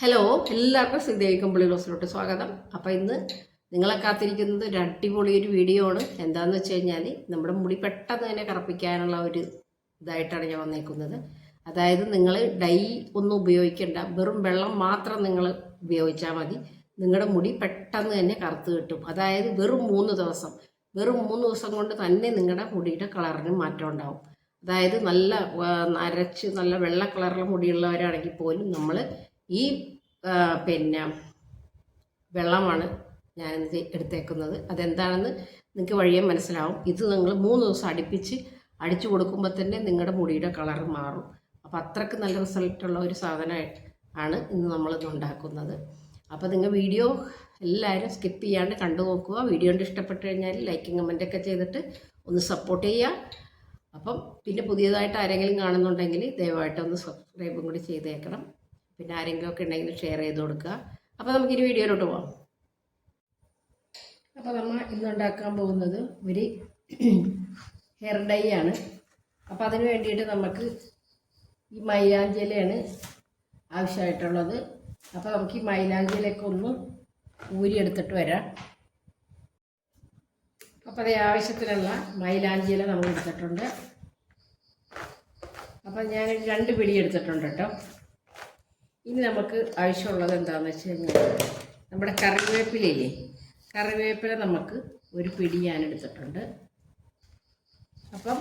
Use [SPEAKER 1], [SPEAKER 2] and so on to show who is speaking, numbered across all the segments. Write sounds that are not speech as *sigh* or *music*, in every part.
[SPEAKER 1] Hello എല്ലാവർക്കും ശ്രീദേവി കമ്പിളി ക്ലോസിലോട്ട് സ്വാഗതം. അപ്പോൾ ഇന്ന് നിങ്ങളെ കാത്തിരിക്കുന്നത് ഒരു അടിപൊളി ഒരു വീഡിയോ ആണ്. എന്താണെന്ന് വെച്ച് കഴിഞ്ഞാൽ നമ്മുടെ മുടി പെട്ടെന്ന് തന്നെ കറപ്പിക്കാനുള്ള ഒരു ഇതായിട്ടാണ് ഞാൻ വന്നേക്കുന്നത്. അതായത് നിങ്ങൾ ഡൈ ഒന്നും ഉപയോഗിക്കേണ്ട വെറും വെള്ളം മാത്രം നിങ്ങൾ ഉപയോഗിച്ചാൽ മതി. നിങ്ങളുടെ മുടി പെട്ടെന്ന് തന്നെ കറുത്ത് കിട്ടും. അതായത് വെറും മൂന്ന് ദിവസം വെറും മൂന്ന് ദിവസം കൊണ്ട് തന്നെ നിങ്ങളുടെ മുടിയുടെ കളറിന് മാറ്റം ഉണ്ടാവും. അതായത് നല്ല അരച്ച് നല്ല വെള്ള കളറിലെ മുടിയുള്ളവരാണെങ്കിൽ പോലും നമ്മൾ ഈ പിന്നെ വെള്ളമാണ് ഞാൻ എടുത്തേക്കുന്നത്. അതെന്താണെന്ന് നിങ്ങൾക്ക് വഴിയെ മനസ്സിലാവും. ഇത് നിങ്ങൾ മൂന്ന് ദിവസം അടുപ്പിച്ച് അടിച്ചു കൊടുക്കുമ്പോൾ തന്നെ നിങ്ങളുടെ മുടിയുടെ കളർ മാറും. അപ്പോൾ അത്രയ്ക്ക് നല്ല റിസൾട്ടുള്ള ഒരു സാധനമായിട്ട് ആണ് ഇന്ന് നമ്മളിത് ഉണ്ടാക്കുന്നത്. അപ്പോൾ നിങ്ങൾ വീഡിയോ എല്ലാവരും സ്കിപ്പ് ചെയ്യാണ്ട് കണ്ടു നോക്കുക. വീഡിയോ കൊണ്ട് ഇഷ്ടപ്പെട്ട് കഴിഞ്ഞാൽ ലൈക്കും കമന്റൊക്കെ ചെയ്തിട്ട് ഒന്ന് സപ്പോർട്ട് ചെയ്യുക അപ്പം പിന്നെ പുതിയതായിട്ട് ആരെങ്കിലും കാണുന്നുണ്ടെങ്കിൽ ദയവായിട്ട് ഒന്ന് സബ്സ്ക്രൈബും കൂടി ചെയ്തേക്കണം. പിന്നെ ആരെങ്കിലും ഒക്കെ ഉണ്ടെങ്കിൽ ഷെയർ ചെയ്ത് കൊടുക്കുക. അപ്പോൾ നമുക്കിനി വീഡിയോയിലോട്ട് പോവാം. അപ്പോൾ നമ്മൾ ഇന്ന് ഉണ്ടാക്കാൻ പോകുന്നത് ഒരു ഹെയർ ഡൈ ആണ്. അപ്പോൾ അതിന് വേണ്ടിയിട്ട് നമുക്ക് ഈ മൈലാഞ്ചിലയാണ് ആവശ്യമായിട്ടുള്ളത്. അപ്പോൾ നമുക്ക് ഈ മൈലാഞ്ചിലൊക്കെ ഒന്ന് ഊരിയെടുത്തിട്ട് വരാം. അപ്പോൾ അതേ ആവശ്യത്തിനുള്ള മൈലാഞ്ചിയില നമ്മൾ എടുത്തിട്ടുണ്ട്. അപ്പോൾ ഞാൻ രണ്ട് പിടി എടുത്തിട്ടുണ്ട് കേട്ടോ. ഇനി നമുക്ക് ആവശ്യമുള്ളത് എന്താണെന്ന് വെച്ച് കഴിഞ്ഞാൽ നമ്മുടെ കറിവേപ്പിലയില്ലേ? കറിവേപ്പില നമുക്ക് ഒരു പിടി ഞാൻ എടുത്തിട്ടുണ്ട് അപ്പം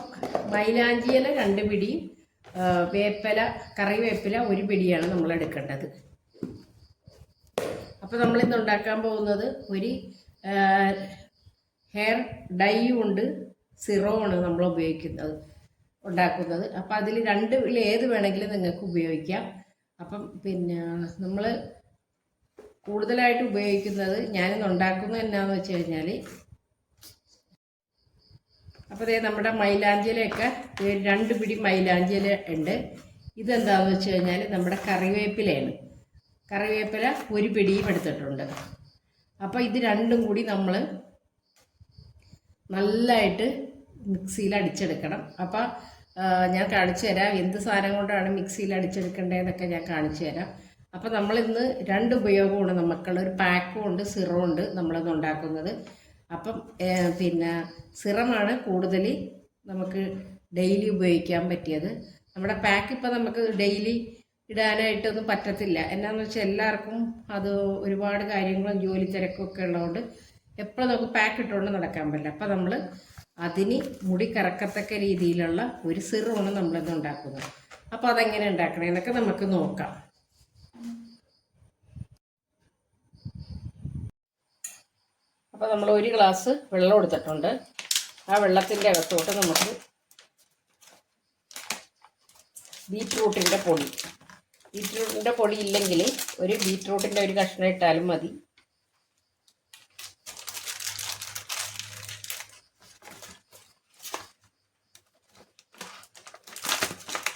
[SPEAKER 1] മൈലാഞ്ചിയില രണ്ട് പിടിയും വേപ്പില കറിവേപ്പില ഒരു പിടിയാണ് നമ്മൾ എടുക്കേണ്ടത് അപ്പോൾ നമ്മളിന്ന് ഉണ്ടാക്കാൻ പോകുന്നത് ഒരു ഹെയർ ഡൈയും ഉണ്ട് സിറോ ആണ് നമ്മൾ ഉപയോഗിക്കുന്നത് ഉണ്ടാക്കുന്നത്. അപ്പം അതിൽ രണ്ട് ഏത് വേണമെങ്കിലും നിങ്ങൾക്ക് ഉപയോഗിക്കാം. അപ്പം പിന്നെ നമ്മൾ കൂടുതലായിട്ട് ഉപയോഗിക്കുന്നത് ഞാനിന്ന് ഉണ്ടാക്കുന്നത് എന്നാന്ന് വെച്ച് കഴിഞ്ഞാൽ അപ്പോൾ അതേ നമ്മുടെ മൈലാഞ്ചിലയൊക്കെ രണ്ട് പിടി മൈലാഞ്ചില ഉണ്ട്. ഇതെന്താണെന്ന് വെച്ച് കഴിഞ്ഞാൽ നമ്മുടെ കറിവേപ്പിലയാണ്. കറിവേപ്പില ഒരു പിടിയും എടുത്തിട്ടുണ്ട്. അപ്പോൾ ഇത് രണ്ടും കൂടി നമ്മൾ നല്ലതായിട്ട് മിക്സിയിൽ അടിച്ചെടുക്കണം. അപ്പോൾ ഞാൻ കാണിച്ചു തരാം. എന്ത് സാധനം കൊണ്ടാണ് മിക്സിയിൽ അടിച്ചെടുക്കേണ്ടതെന്നൊക്കെ ഞാൻ കാണിച്ചു തരാം. അപ്പോൾ നമ്മളിന്ന് രണ്ട് ഉപയോഗമാണ് നമുക്കുള്ള ഒരു പാക്കും ഉണ്ട് സിറവും ഉണ്ട് നമ്മളിന്ന് ഉണ്ടാക്കുന്നത്. അപ്പം പിന്നെ സിറമാണ് കൂടുതൽ നമുക്ക് ഡെയിലി ഉപയോഗിക്കാൻ പറ്റിയത്. നമ്മുടെ പാക്ക് ഇപ്പോൾ നമുക്ക് ഡെയിലി ഇടാനായിട്ടൊന്നും പറ്റത്തില്ല. എന്നാന്ന് വെച്ചാൽ എല്ലാവർക്കും അത് ഒരുപാട് കാര്യങ്ങളും ജോലി തിരക്കും ഒക്കെ ഉള്ളതുകൊണ്ട് എപ്പോഴും നമുക്ക് പാക്ക് ഇട്ടുകൊണ്ട് നടക്കാൻ പറ്റില്ല. അപ്പം നമ്മൾ അതിന് മുടി കറക്കത്തക്ക രീതിയിലുള്ള ഒരു സിറുമാണ് നമ്മളിത് ഉണ്ടാക്കുന്നത്. അപ്പോൾ അതെങ്ങനെ ഉണ്ടാക്കണേന്നൊക്കെ നമുക്ക് നോക്കാം. അപ്പോൾ നമ്മൾ ഒരു ഗ്ലാസ് വെള്ളം എടുത്തിട്ടുണ്ട്. ആ വെള്ളത്തിന്റെ അകത്തോട്ട് നമുക്ക് ബീറ്റ്റൂട്ടിന്റെ പൊടി. ബീറ്റ്റൂട്ടിന്റെ പൊടി ഇല്ലെങ്കിൽ ഒരു ബീറ്റ്റൂട്ടിന്റെ ഒരു കഷ്ണം ഇട്ടാലും മതി.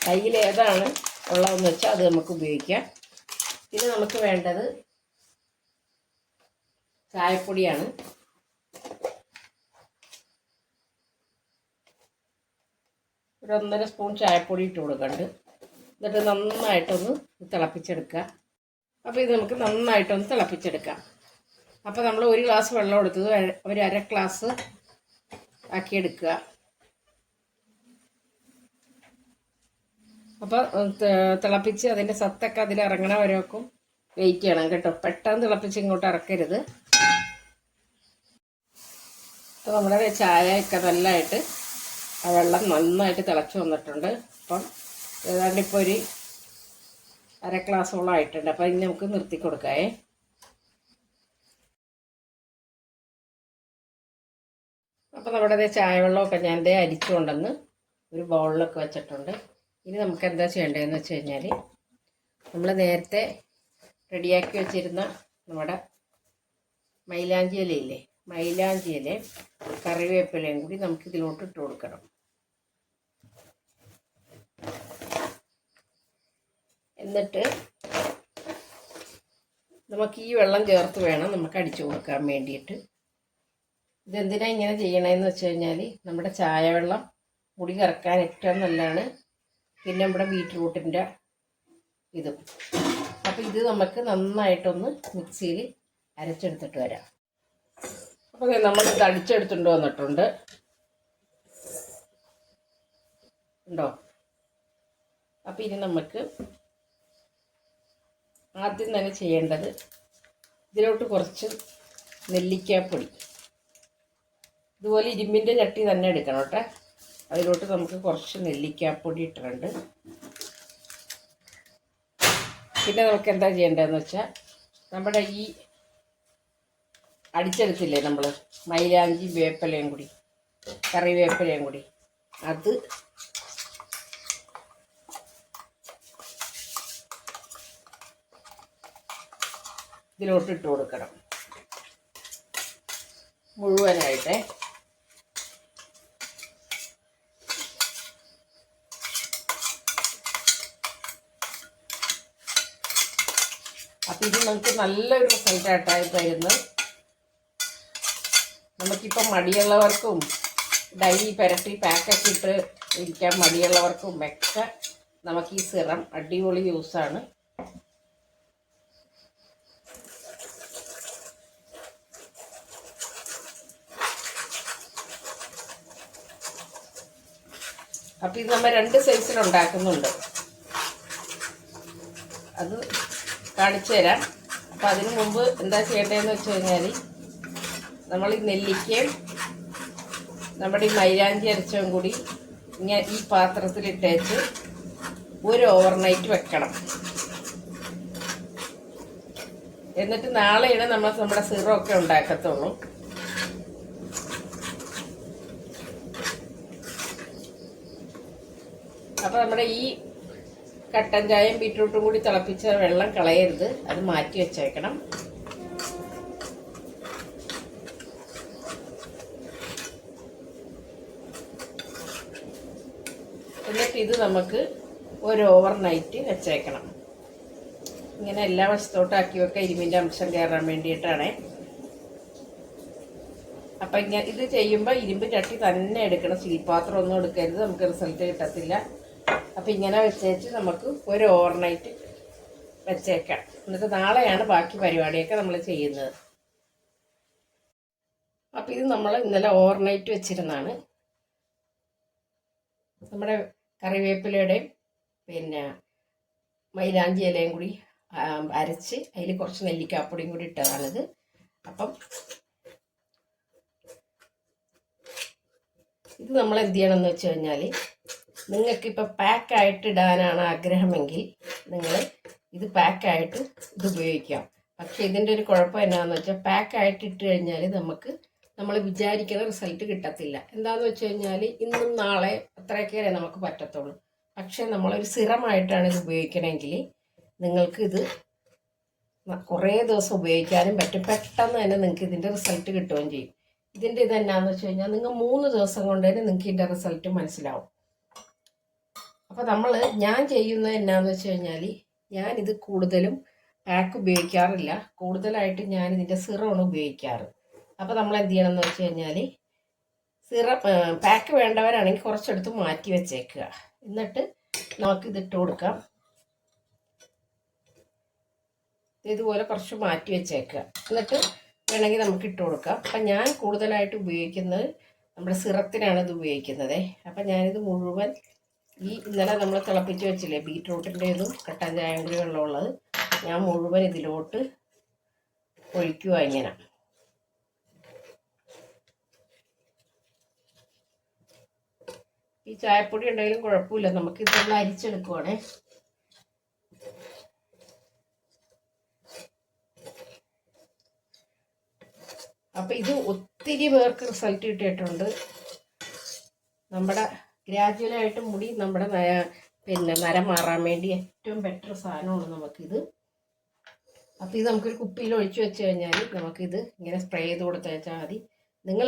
[SPEAKER 1] കയ്യിൽ ഏതാണ് ഉള്ളതെന്ന് വെച്ചാൽ അത് നമുക്ക് ഉപയോഗിക്കാം. പിന്നെ നമുക്ക് വേണ്ടത് ചായപ്പൊടിയാണ്. ഒരു ഒന്നര സ്പൂൺ ചായപ്പൊടി ഇട്ട് കൊടുക്കുന്നുണ്ട് എന്നിട്ട് നന്നായിട്ടൊന്ന് തിളപ്പിച്ചെടുക്കുക. അപ്പോൾ ഇത് നമുക്ക് നന്നായിട്ടൊന്ന് തിളപ്പിച്ചെടുക്കാം. അപ്പോൾ നമ്മൾ ഒരു ഗ്ലാസ് വെള്ളം എടുത്തത് ഒരു അര ഗ്ലാസ് ആക്കിയെടുക്കുക. അപ്പോൾ തിളപ്പിച്ച് അതിന്റെ സത്തൊക്കെ അതിൽ ഇറങ്ങണ വരെയൊക്കെ വെയിറ്റ് ചെയ്യണം കേട്ടോ. പെട്ടെന്ന് തിളപ്പിച്ച് ഇങ്ങോട്ട് ഇറക്കരുത്. അപ്പോൾ നമ്മുടെ ചായ ഒക്കെ നല്ലതായിട്ട് ആ വെള്ളം നന്നായിട്ട് തിളച്ച് വന്നിട്ടുണ്ട്. അപ്പം ഏതാണ്ട് ഇപ്പോൾ ഒരു അര ഗ്ലാസോളം ആയിട്ടുണ്ട്. അപ്പോൾ ഇനി നമുക്ക് നിർത്തി കൊടുക്കാവേ. അപ്പോൾ നമ്മുടെ ദേ ചായ വെള്ളമൊക്കെ ഞാൻ ദേ അരിച്ചു കൊണ്ടുവന്ന് ഒരു ബൗളിലൊക്കെ വെച്ചിട്ടുണ്ട്. ഇനി നമുക്ക് എന്താ ചെയ്യേണ്ടതെന്ന് വെച്ച് കഴിഞ്ഞാൽ നമ്മൾ നേരത്തെ റെഡിയാക്കി വെച്ചിരുന്ന നമ്മുടെ മൈലാഞ്ചി ഇലയില്ലേ മൈലാഞ്ചി ഇലയും കറിവേപ്പിലയും കൂടി നമുക്ക് ഇതിലോട്ട് ഇട്ട് കൊടുക്കണം. എന്നിട്ട് നമുക്ക് ഈ വെള്ളം ചേർത്ത് വേണം നമുക്ക് അടിച്ചു കൊടുക്കാൻ വേണ്ടിയിട്ട്. ഇതെന്തിനാ ഇങ്ങനെ ചെയ്യണമെന്ന് വെച്ച് കഴിഞ്ഞാൽ നമ്മുടെ ചായ വെള്ളം മുടി കറക്കാൻ ഏറ്റവും നല്ലതാണ്. പിന്നെ നമ്മുടെ ബീറ്റ്റൂട്ടിന്റെ ഇതും. അപ്പോൾ ഇത് നമുക്ക് നന്നായിട്ടൊന്ന് മിക്സിയിൽ അരച്ചെടുത്തിട്ട് വരാം. അപ്പോൾ നമ്മൾ ഇത് അടിച്ചെടുത്തുകൊണ്ട് വന്നിട്ടുണ്ട്. ഉണ്ടോ? അപ്പോൾ ഇനി നമുക്ക് ആദ്യം തന്നെ ചെയ്യേണ്ടത് ഇതിലോട്ട് കുറച്ച് നെല്ലിക്കാപ്പൊടി. ഇതുപോലെ ഇരുമ്പിന്റെ ചട്ടി തന്നെ എടുക്കണം കേട്ടോ. അതിലോട്ട് നമുക്ക് കുറച്ച് നെല്ലിക്കാപ്പൊടി ഇട്ടിട്ടുണ്ട്. പിന്നെ നമുക്ക് എന്താ ചെയ്യേണ്ടതെന്ന് വെച്ചാൽ നമ്മുടെ ഈ അടിച്ചെടുത്തില്ലേ നമ്മൾ മൈലാഞ്ചി വേപ്പിലയും കൂടി കറിവേപ്പിലയും കൂടി. അത് ഇതിലോട്ട് ഇട്ട് കൊടുക്കണം. മുഴുവനായിട്ടേ ഇത് നമുക്ക് നല്ലൊരു റിസൾട്ട് റിസൾട്ടായിട്ടായി തരുന്നത് നമുക്കിപ്പം മടിയുള്ളവർക്കും ഡൈലി പുരട്ടി പാക്കൊക്കെ ഇട്ട് ഇരിക്കാൻ മടിയുള്ളവർക്കും ഒക്കെ നമുക്ക് ഈ സിറം അടിപൊളി യൂസാണ് അപ്പം ഇത് നമ്മൾ രണ്ട് സൈസിൽ ഉണ്ടാക്കുന്നുണ്ട്. അത് കാണിച്ചു തരാം. അപ്പം അതിനു മുമ്പ് എന്താ ചെയ്യേണ്ടതെന്ന് വെച്ച് കഴിഞ്ഞാൽ നമ്മൾ ഈ നെല്ലിക്കയും നമ്മുടെ ഈ മൈലാഞ്ചി അരച്ചതും കൂടി ഇങ്ങനെ ഈ പാത്രത്തിലിട്ടേച്ച് ഒരു ഓവർനൈറ്റ് വെക്കണം. എന്നിട്ട് നാളെയാണ് നമ്മൾ നമ്മുടെ സിറൊക്കെ ഉണ്ടാക്കത്തുള്ളൂ. അപ്പോൾ നമ്മുടെ ഈ കട്ടൻ ചായയും ബീട്രൂട്ടും കൂടി തിളപ്പിച്ച വെള്ളം കളയരുത്. അത് മാറ്റി വെച്ചേക്കണം. എന്നിട്ട് ഇത് നമുക്ക് ഒരു ഓവർ നൈറ്റ് വെച്ചേക്കണം. ഇങ്ങനെ എല്ലാ വശത്തോട്ടാക്കി വെക്കുക. ഇരുമ്പിന്റെ അംശം കയറാൻ വേണ്ടിയിട്ടാണേ. അപ്പം ഇങ്ങനെ ഇത് ചെയ്യുമ്പോൾ ഇരുമ്പ് ചട്ടി തന്നെ എടുക്കണം. സ്റ്റീൽ പാത്രം ഒന്നും എടുക്കരുത്. നമുക്ക് റിസൾട്ട് കിട്ടത്തില്ല. അപ്പം ഇങ്ങനെ വെച്ചേച്ച് നമുക്ക് ഒരു ഓവർനൈറ്റ് വെച്ചേക്കാം. എന്നിട്ട് നാളെയാണ് ബാക്കി പരിപാടിയൊക്കെ നമ്മൾ ചെയ്യുന്നത്. അപ്പം ഇത് നമ്മൾ ഇന്നലെ ഓവർനൈറ്റ് വെച്ചിരുന്നാണ് നമ്മുടെ കറിവേപ്പിലയുടെയും പിന്നെ മൈലാഞ്ചി ഇലയും കൂടി അരച്ച് അതിൽ കുറച്ച് നെല്ലിക്കാപ്പൊടിയും കൂടി ഇട്ടതാണിത്. അപ്പം ഇത് നമ്മൾ എന്ത് ചെയ്യണം എന്ന് വെച്ച് കഴിഞ്ഞാൽ നിങ്ങൾക്കിപ്പോൾ പാക്കായിട്ട് ഇടാനാണ് ആഗ്രഹമെങ്കിൽ നിങ്ങൾ ഇത് പാക്കായിട്ട് ഇത് ഉപയോഗിക്കാം. പക്ഷേ ഇതിന്റെ ഒരു കുഴപ്പം എന്നാന്ന് വെച്ചാൽ പാക്കായിട്ട് ഇട്ട് കഴിഞ്ഞാൽ നമുക്ക് നമ്മൾ വിചാരിക്കുന്ന റിസൾട്ട് കിട്ടത്തില്ല. എന്താന്ന് വെച്ച് കഴിഞ്ഞാൽ ഇന്നും നാളെ അത്രയൊക്കെ നമുക്ക് പറ്റത്തുള്ളൂ. പക്ഷേ നമ്മളൊരു സിറമായിട്ടാണ് ഇത് ഉപയോഗിക്കണമെങ്കിൽ നിങ്ങൾക്ക് ഇത് കുറേ ദിവസം ഉപയോഗിക്കാനും പറ്റും. പെട്ടെന്ന് തന്നെ നിങ്ങൾക്ക് ഇതിന്റെ റിസൾട്ട് കിട്ടുകയും ചെയ്യും. ഇതിന്റെ ഇത് എന്നാന്ന് വെച്ച് കഴിഞ്ഞാൽ നിങ്ങൾ മൂന്ന് ദിവസം കൊണ്ട് തന്നെ നിങ്ങൾക്ക് ഇതിന്റെ റിസൾട്ട് മനസ്സിലാവും. അപ്പോൾ നമ്മൾ ഞാൻ ചെയ്യുന്നത് എന്നാന്ന് വെച്ച് കഴിഞ്ഞാൽ ഞാനിത് കൂടുതലും പാക്ക് ഉപയോഗിക്കാറില്ല. കൂടുതലായിട്ട് ഞാൻ ഇതിന്റെ സിറമാണ് ഉപയോഗിക്കാറ്. അപ്പോൾ നമ്മൾ എന്ത് ചെയ്യണം എന്ന് വെച്ച് കഴിഞ്ഞാൽ സിറം പാക്ക് വേണ്ടവരാണെങ്കിൽ കുറച്ചെടുത്ത് മാറ്റി വെച്ചേക്കുക. എന്നിട്ട് നമുക്ക് ഇതിട്ട് കൊടുക്കാം. ഇതുപോലെ കുറച്ച് മാറ്റി വെച്ചേക്കുക. എന്നിട്ട് വേണമെങ്കിൽ നമുക്ക് ഇട്ട് കൊടുക്കാം. അപ്പം ഞാൻ കൂടുതലായിട്ട് ഉപയോഗിക്കുന്നത് നമ്മുടെ സിറത്തിനാണ് ഇത് ഉപയോഗിക്കുന്നത്. അപ്പം ഞാനിത് മുഴുവൻ ഈ ഇന്നലെ നമ്മൾ തിളപ്പിച്ച് വെച്ചില്ലേ ബീറ്റ്റൂട്ടിന്റെ ഇതും കട്ടൻ ചായം വെള്ളമുള്ളത് ഞാൻ മുഴുവൻ ഇതിലോട്ട് ഒഴിക്കുക ഇങ്ങനെ. ഈ ചായപ്പൊടി ഉണ്ടെങ്കിലും കുഴപ്പമില്ല. നമുക്ക് ഇതെല്ലാം അരിച്ചെടുക്കുവാണേ. അപ്പൊ ഇത് ഒത്തിരി പേർക്ക് റിസൾട്ട് കിട്ടിയിട്ടുണ്ട്. നമ്മുടെ ഗ്രാജുവലായിട്ട് മുടി നമ്മുടെ പിന്നെ നരം മാറാൻ വേണ്ടി ഏറ്റവും ബെറ്റർ സാധനമാണ് നമുക്കിത്. അപ്പോൾ ഇത് നമുക്കൊരു കുപ്പിയിൽ ഒഴിച്ചു വെച്ച് കഴിഞ്ഞാൽ നമുക്കിത് ഇങ്ങനെ സ്പ്രേ ചെയ്ത് കൊടുത്തേച്ചാൽ മതി. നിങ്ങൾ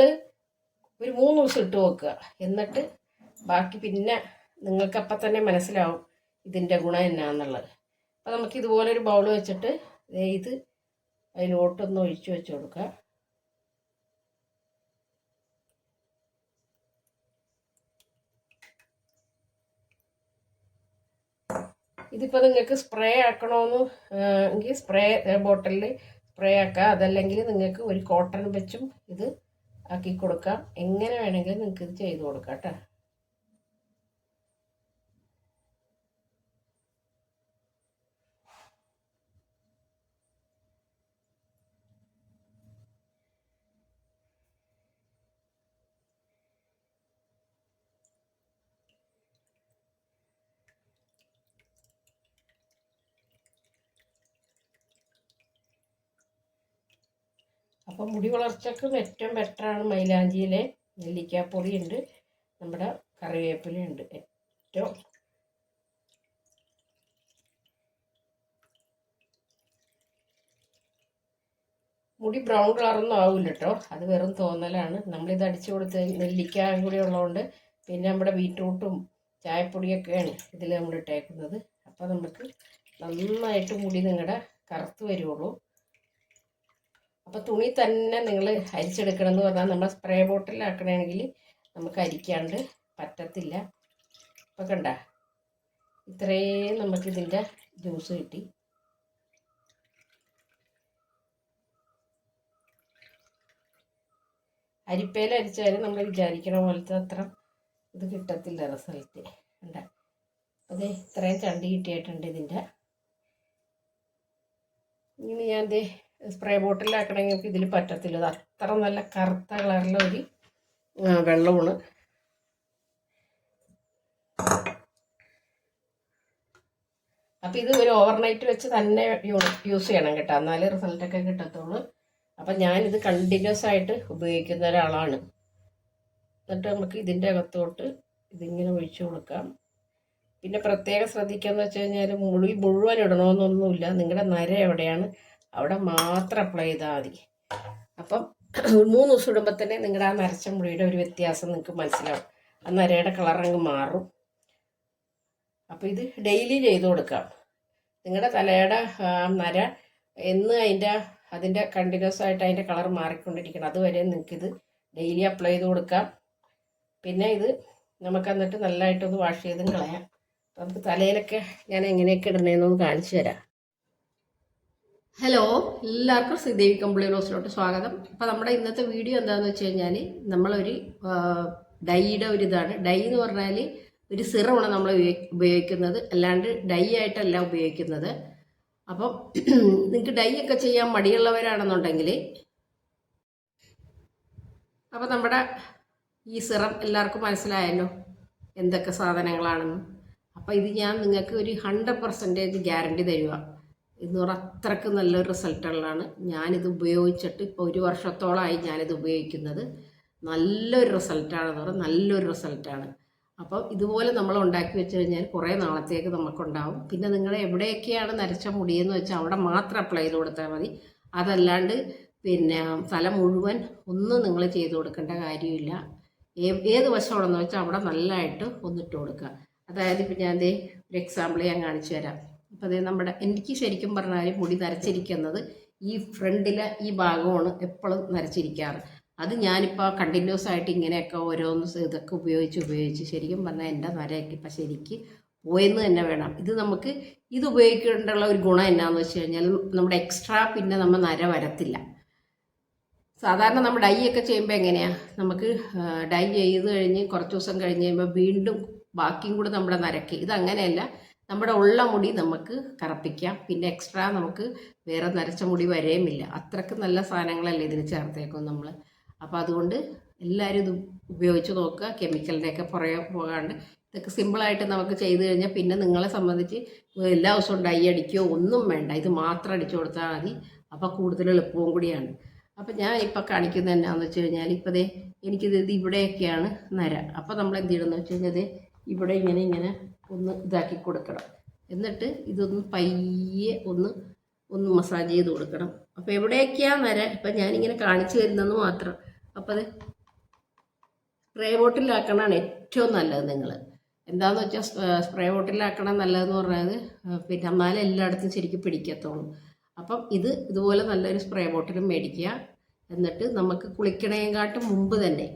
[SPEAKER 1] ഒരു മൂന്ന് ദിവസം ഇട്ട് വെക്കുക. എന്നിട്ട് ബാക്കി പിന്നെ നിങ്ങൾക്ക് നിങ്ങൾക്കപ്പം തന്നെ മനസ്സിലാവും ഇതിന്റെ ഗുണം എന്നാന്നുള്ളത്. അപ്പോൾ നമുക്ക് ഇതുപോലെ ഒരു ബൗൾ വെച്ചിട്ട് ഇത് അതിലോട്ടൊന്ന് ഒഴിച്ചു വെച്ച് കൊടുക്കുക. ഇതിപ്പോൾ നിങ്ങൾക്ക് സ്പ്രേ ആക്കണമെന്ന് എങ്കിൽ സ്പ്രേ ബോട്ടിലിൽ സ്പ്രേ ആക്കുക അതല്ലെങ്കിൽ നിങ്ങൾക്ക് ഒരു കോട്ടൺ വെച്ചും ഇത് ആക്കി കൊടുക്കാം. എങ്ങനെ വേണമെങ്കിലും നിങ്ങൾക്ക് ഇത് ചെയ്ത് കൊടുക്കാം കേട്ടോ അപ്പം മുടി വളർച്ചയ്ക്കും ഏറ്റവും ബെറ്ററാണ് മൈലാഞ്ചിയിലെ നെല്ലിക്കാപ്പൊടി ഉണ്ട് നമ്മുടെ കറിവേപ്പിലയുണ്ട്. ഏറ്റവും മുടി ബ്രൗൺ കളറൊന്നും ആവില്ല കേട്ടോ അത് വെറും തോന്നലാണ്. നമ്മളിത് അടിച്ചു കൊടുത്ത് നെല്ലിക്ക കൂടി ഉള്ളതുകൊണ്ട് പിന്നെ നമ്മുടെ ബീറ്റ്റൂട്ടും ചായപ്പൊടിയൊക്കെയാണ് ഇതിൽ നമ്മൾ ഇട്ടേക്കുന്നത്. അപ്പോൾ നമുക്ക് നന്നായിട്ട് മുടി നിങ്ങളുടെ കറുത്ത് വരുള്ളൂ അപ്പോൾ തുണി തന്നെ നിങ്ങൾ അരിച്ചെടുക്കണം എന്ന് പറഞ്ഞാൽ നമ്മൾ സ്പ്രേ ബോട്ടിലാക്കണമെങ്കിൽ നമുക്ക് അരിക്കാണ്ട് പറ്റത്തില്ല. അപ്പോൾ കണ്ട? ഇത്രയും നമുക്കിതിന്റെ ജ്യൂസ് കിട്ടി. അരിപ്പയിൽ അരിച്ചാലും നമ്മൾ വിചാരിക്കണ പോലത്തെ അത്ര ഇത് കിട്ടത്തില്ല റിസൾട്ട് കണ്ട? അതെ ഇത്രയും ചണ്ടി കിട്ടിയിട്ടുണ്ട് ഇതിന്റെ ഇനി ഞാൻ ദേ സ്പ്രേ ബോട്ടിലാക്കണമെങ്കിൽ നമുക്ക് ഇതിൽ പറ്റത്തില്ല. അത്ര നല്ല കറുത്ത കളറിലെ ഒരു വെള്ളമാണ്. അപ്പോൾ ഇത് ഒരു ഓവർനൈറ്റ് വെച്ച് തന്നെ യൂസ് ചെയ്യണം കേട്ടോ. എന്നാലേ റിസൾട്ടൊക്കെ കിട്ടത്തുള്ളൂ. അപ്പം ഞാനിത് കണ്ടിന്യൂസ് ആയിട്ട് ഉപയോഗിക്കുന്ന ഒരാളാണ്. എന്നിട്ട് നമുക്ക് ഇതിന്റെ അകത്തോട്ട് ഇതിങ്ങനെ ഒഴിച്ചു കൊടുക്കാം. പിന്നെ പ്രത്യേകം ശ്രദ്ധിക്കുക എന്ന് വെച്ച് കഴിഞ്ഞാൽ മുഴി മുഴുവൻ ഇടണമെന്നൊന്നുമില്ല നിങ്ങളുടെ നര എവിടെയാണ്? അവിടെ മാത്രം അപ്ലൈ ചെയ്താൽ മതി. അപ്പം *clears throat* മൂന്ന് ദിവസം ഇടുമ്പോൾ തന്നെ നിങ്ങളുടെ ആ നരച്ച മുടിയുടെ ഒരു വ്യത്യാസം നിങ്ങൾക്ക് മനസ്സിലാവും. ആ നരയുടെ കളർ അങ്ങ് മാറും. അപ്പോൾ ഇത് ഡെയിലി ചെയ്ത് കൊടുക്കാം. നിങ്ങളുടെ തലയുടെ നര എന്ന് അതിന്റെ അതിന്റെ കണ്ടിന്യൂസ് ആയിട്ട് അതിന്റെ കളർ മാറിക്കൊണ്ടിരിക്കണം. അതുവരെ നിങ്ങൾക്കിത് ഡെയിലി അപ്ലൈ ചെയ്ത് കൊടുക്കാം. പിന്നെ ഇത് നമുക്ക് എന്നിട്ട് നല്ലതായിട്ടൊന്ന് വാഷ് ചെയ്തും കളയാം. നമുക്ക് തലയിലൊക്കെ ഞാൻ എങ്ങനെയൊക്കെ ഇടണേന്നൊന്ന് കാണിച്ചു തരാം. ഹലോ എല്ലാവർക്കും ശ്രീദേവി കമ്പിളി റോസിലോട്ട് സ്വാഗതം. അപ്പോൾ നമ്മുടെ ഇന്നത്തെ വീഡിയോ എന്താണെന്ന് വെച്ച് കഴിഞ്ഞാൽ നമ്മളൊരു ഡൈയുടെ ഒരു ഇതാണ് ഡൈ എന്ന് പറഞ്ഞാൽ ഒരു സിറമാണ് നമ്മൾ ഉപയോഗി- ഉപയോഗിക്കുന്നത്. അല്ലാണ്ട് ഡൈ ആയിട്ടല്ല ഉപയോഗിക്കുന്നത്. അപ്പം നിങ്ങൾക്ക് ഡൈ ഒക്കെ ചെയ്യാൻ മടിയുള്ളവരാണെന്നുണ്ടെങ്കിൽ അപ്പോൾ നമ്മുടെ ഈ സിറം എല്ലാവർക്കും മനസ്സിലായല്ലോ എന്തൊക്കെ സാധനങ്ങളാണെന്ന്. അപ്പോൾ ഇത് ഞാൻ നിങ്ങൾക്ക് ഒരു ഹൺഡ്രഡ് പെർസെന്റേജ് ഗ്യാരണ്ടി തരുക എന്ന് പറഞ്ഞാൽ അത്രയ്ക്ക് നല്ലൊരു റിസൾട്ടുള്ളതാണ് ഞാനിത് ഉപയോഗിച്ചിട്ട് ഇപ്പോൾ ഒരു വർഷത്തോളമായി ഞാനിത് ഉപയോഗിക്കുന്നത്. നല്ലൊരു റിസൾട്ടാണെന്ന് പറഞ്ഞാൽ നല്ലൊരു റിസൾട്ടാണ്. അപ്പോൾ ഇതുപോലെ നമ്മൾ ഉണ്ടാക്കി വെച്ച് കഴിഞ്ഞാൽ കുറേ നാളത്തേക്ക് നമുക്കുണ്ടാവും. പിന്നെ നിങ്ങൾ എവിടെയൊക്കെയാണ് നരച്ച മുടിയെന്ന് വെച്ചാൽ അവിടെ മാത്രം അപ്ലൈ ചെയ്ത് കൊടുത്താൽ മതി. അതല്ലാണ്ട് പിന്നെ തല മുഴുവൻ ഒന്നും നിങ്ങൾ ചെയ്ത് കൊടുക്കേണ്ട കാര്യമില്ല. ഏത് വശമാണെന്ന് വെച്ചാൽ അവിടെ നല്ലതായിട്ട് ഒന്നിട്ട് കൊടുക്കുക. അതായത് ഇപ്പം ഞാൻ ഒരു എക്സാമ്പിൾ ഞാൻ കാണിച്ചു തരാം. അപ്പോൾ അതേ നമ്മുടെ എനിക്ക് ശരിക്കും പറഞ്ഞാൽ മുടി നരച്ചിരിക്കുന്നത് ഈ ഫ്രണ്ടിലെ ഈ ഭാഗമാണ് എപ്പോഴും നരച്ചിരിക്കാറ്. അത് ഞാനിപ്പോൾ കണ്ടിന്യൂസ് ആയിട്ട് ഇങ്ങനെയൊക്കെ ഓരോന്ന് ഇതൊക്കെ ഉപയോഗിച്ച് ഉപയോഗിച്ച് ശരിക്കും പറഞ്ഞാൽ എന്റെ നരയൊക്കെ ഇപ്പം ശരിക്ക് പോയെന്ന് തന്നെ വേണം. ഇത് നമുക്ക് ഇത് ഉപയോഗിക്കേണ്ടുള്ള ഒരു ഗുണം എന്നാന്ന് വെച്ച് കഴിഞ്ഞാൽ നമ്മുടെ എക്സ്ട്രാ പിന്നെ നമ്മൾ നര വരത്തില്ല. സാധാരണ നമ്മൾ ഡൈ ഒക്കെ ചെയ്യുമ്പോൾ എങ്ങനെയാണ് നമുക്ക് ഡൈ ചെയ്ത് കഴിഞ്ഞ് കുറച്ച് ദിവസം കഴിഞ്ഞ് കഴിയുമ്പോൾ വീണ്ടും ബാക്കിയും കൂടെ നമ്മുടെ നരക്ക്. ഇത് നമ്മുടെ ഉള്ള മുടി നമുക്ക് കറപ്പിക്കാം. പിന്നെ എക്സ്ട്രാ നമുക്ക് വേറെ നരച്ച മുടി വരെയുമില്ല. അത്രയ്ക്ക് നല്ല സാധനങ്ങളല്ലേ ഇതിന് ചേർത്തേക്കും നമ്മൾ അപ്പോൾ അതുകൊണ്ട് എല്ലാവരും ഇത് ഉപയോഗിച്ച് നോക്കുക. കെമിക്കലിന്റെയൊക്കെ പുറകെ പോകാണ്ട് ഇതൊക്കെ സിമ്പിളായിട്ട് നമുക്ക് ചെയ്തു കഴിഞ്ഞാൽ പിന്നെ നിങ്ങളെ സംബന്ധിച്ച് എല്ലാ ദിവസവും ഡൈ അടിക്കുകയോ ഒന്നും വേണ്ട. ഇത് മാത്രം അടിച്ചു കൊടുത്താൽ മതി. അപ്പോൾ കൂടുതൽ എളുപ്പവും കൂടിയാണ്. അപ്പം ഞാൻ ഇപ്പോൾ കാണിക്കുന്നത് എന്നാന്ന് വെച്ച് കഴിഞ്ഞാൽ ഇപ്പോൾ ദേ എനിക്കിത് ഇവിടെയൊക്കെയാണ് നര. അപ്പോൾ നമ്മൾ എന്ത് ചെയ്യണമെന്ന് വെച്ച് കഴിഞ്ഞാൽ ഇവിടെ ഇങ്ങനെ ഇങ്ങനെ ഒന്ന് ഇതാക്കി കൊടുക്കണം. എന്നിട്ട് ഇതൊന്ന് പയ്യെ ഒന്ന് ഒന്ന് മസാജ് ചെയ്ത് കൊടുക്കണം. അപ്പോൾ എവിടെയൊക്കെയാണ് വരെ? ഇപ്പം ഞാനിങ്ങനെ കാണിച്ചു തരുന്നെന്ന് മാത്രം. അപ്പോൾ അത് സ്പ്രേ ബോട്ടിലാക്കണതാണ് ഏറ്റവും നല്ലത് നിങ്ങൾ എന്താണെന്ന് വെച്ചാൽ സ്പ്രേ ബോട്ടിലാക്കണം നല്ലതെന്ന് പറഞ്ഞത് പിന്നെ എന്നാലേ എല്ലായിടത്തും ശരിക്കും പിടിക്കത്തുള്ളൂ. അപ്പം ഇത് ഇതുപോലെ നല്ലൊരു സ്പ്രേ ബോട്ടിലും മേടിക്കുക. എന്നിട്ട് നമുക്ക് കുളിക്കണേക്കാട്ടും മുമ്പ് തന്നെ.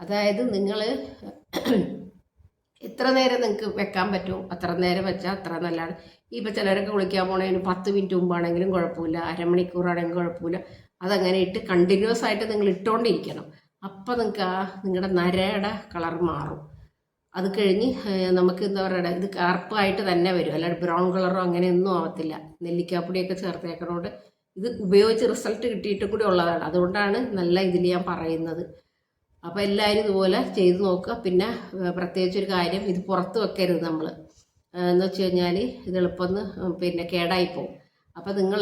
[SPEAKER 1] അതായത് നിങ്ങൾ എത്ര നേരം നിങ്ങൾക്ക് വെക്കാൻ പറ്റും അത്ര നേരം വെച്ചാൽ അത്ര നല്ലതാണ്. ഇപ്പം ചിലരൊക്കെ കുളിക്കാൻ പോണതിന് പത്ത് മിനിറ്റ് മുമ്പാണെങ്കിലും കുഴപ്പമില്ല. അരമണിക്കൂറാണെങ്കിലും കുഴപ്പമില്ല. അതങ്ങനെ ഇട്ട് കണ്ടിന്യൂസ് ആയിട്ട് നിങ്ങൾ ഇട്ടുകൊണ്ടിരിക്കണം അപ്പം നിങ്ങൾക്ക് ആ നിങ്ങളുടെ നരയുടെ കളർ മാറും. അത് കഴിഞ്ഞ് നമുക്ക് എന്താ പറയുക ഇത് കറുപ്പായിട്ട് തന്നെ വരും. അല്ലാണ്ട് ബ്രൗൺ കളറോ അങ്ങനെയൊന്നും ആവത്തില്ല. നെല്ലിക്കാപ്പൊടിയൊക്കെ ചേർത്തേക്കണോണ്ട് ഇത് ഉപയോഗിച്ച് റിസൾട്ട് കിട്ടിയിട്ട് കൂടി ഉള്ളതാണ്. അതുകൊണ്ടാണ് നല്ല ഇതിൽ ഞാൻ പറയുന്നത്. അപ്പോൾ എല്ലാവരും ഇതുപോലെ ചെയ്ത് നോക്കുക. പിന്നെ പ്രത്യേകിച്ച് ഒരു കാര്യം ഇത് പുറത്ത് വെക്കരുത് നമ്മൾ എന്ന് വെച്ച് കഴിഞ്ഞാൽ ഇത് എളുപ്പം പിന്നെ കേടായിപ്പോവും അപ്പോൾ നിങ്ങൾ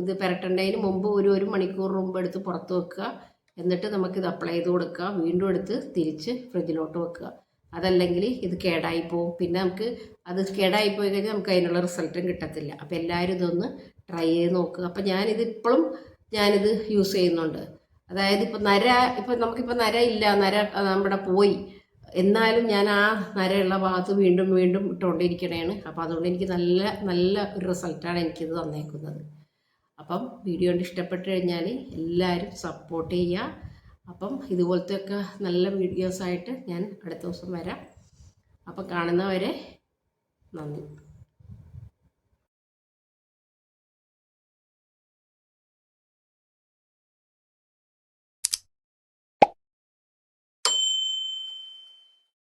[SPEAKER 1] ഇത് പുരട്ടേണ്ടതിന് മുമ്പ് ഒരു ഒരു മണിക്കൂർ മുമ്പ് എടുത്ത് പുറത്ത് വെക്കുക. എന്നിട്ട് നമുക്കിത് അപ്ലൈ ചെയ്ത് കൊടുക്കുക. വീണ്ടും എടുത്ത് തിരിച്ച് ഫ്രിഡ്ജിലോട്ട് വെക്കുക. അതല്ലെങ്കിൽ ഇത് കേടായി പോവും പിന്നെ നമുക്ക് അത് കേടായി പോയി കഴിഞ്ഞാൽ നമുക്ക് അതിനുള്ള റിസൾട്ടും കിട്ടത്തില്ല. അപ്പോൾ എല്ലാവരും ഇതൊന്ന് ട്രൈ ചെയ്ത് നോക്കുക. അപ്പോൾ ഞാനിത് ഇപ്പോഴും ഞാനിത് യൂസ് ചെയ്യുന്നുണ്ട്. അതായത് ഇപ്പം നര ഇപ്പം നമുക്കിപ്പോൾ നര ഇല്ല നര നമ്മുടെ പോയി. എന്നാലും ഞാൻ ആ നരയുള്ള ഭാഗത്ത് വീണ്ടും വീണ്ടും ഇട്ടുകൊണ്ടിരിക്കണേണ് അപ്പോൾ അതുകൊണ്ട് എനിക്ക് നല്ല നല്ല ഒരു റിസൾട്ടാണ് എനിക്കിത് തന്നേക്കുന്നത്. അപ്പം വീഡിയോ കൊണ്ട് ഇഷ്ടപ്പെട്ട് കഴിഞ്ഞാൽ എല്ലാവരും സപ്പോർട്ട് ചെയ്യുക അപ്പം ഇതുപോലത്തെയൊക്കെ നല്ല വീഡിയോസായിട്ട് ഞാൻ അടുത്ത ദിവസം വരാം. അപ്പം കാണുന്നവരെ നന്ദി.